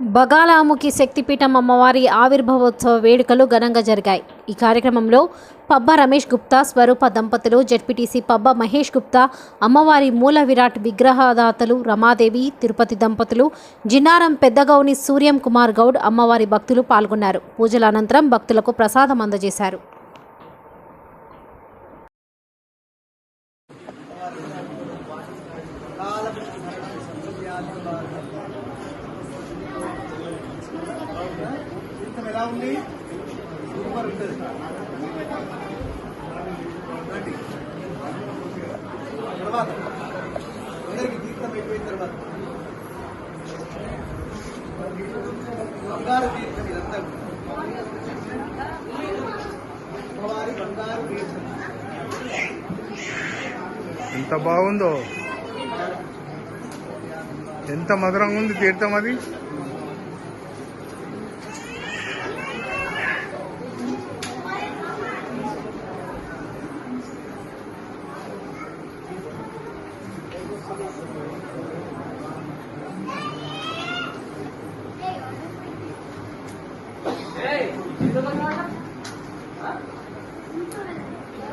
బగాలాముఖి శక్తిపీఠం అమ్మవారి ఆవిర్భావోత్సవ వేడుకలు ఘనంగా జరిగాయి. ఈ కార్యక్రమంలో పబ్బ రమేష్ గుప్తా స్వరూప దంపతులు జడ్పీటీసీ పబ్బ మహేష్ గుప్తా అమ్మవారి మూల విరాట్ విగ్రహదాతలు రమాదేవి తిరుపతి దంపతులు జిన్నారం పెద్దగౌని సూర్యం కుమార్ గౌడ్ అమ్మవారి భక్తులు పాల్గొన్నారు. పూజల అనంతరం భక్తులకు ప్రసాదం అందజేశారు. తీర్థం ఎలా ఉంది? సూపర్ ఉంటుంది. తర్వాత అందరికి తీర్థం అయిపోయిన తర్వాత. బంగారు తీర్థం ఇదంతా అమ్మవారి బంగారు తీర్థం ఎంత బాగుందో. ఎంత మధురంగా ఉంది తీర్థం అది.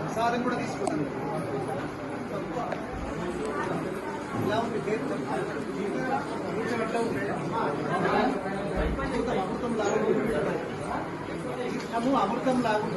ప్రసాదం కూడా తీసుకున్నాను అమృతం లాగు అమృతం లాగా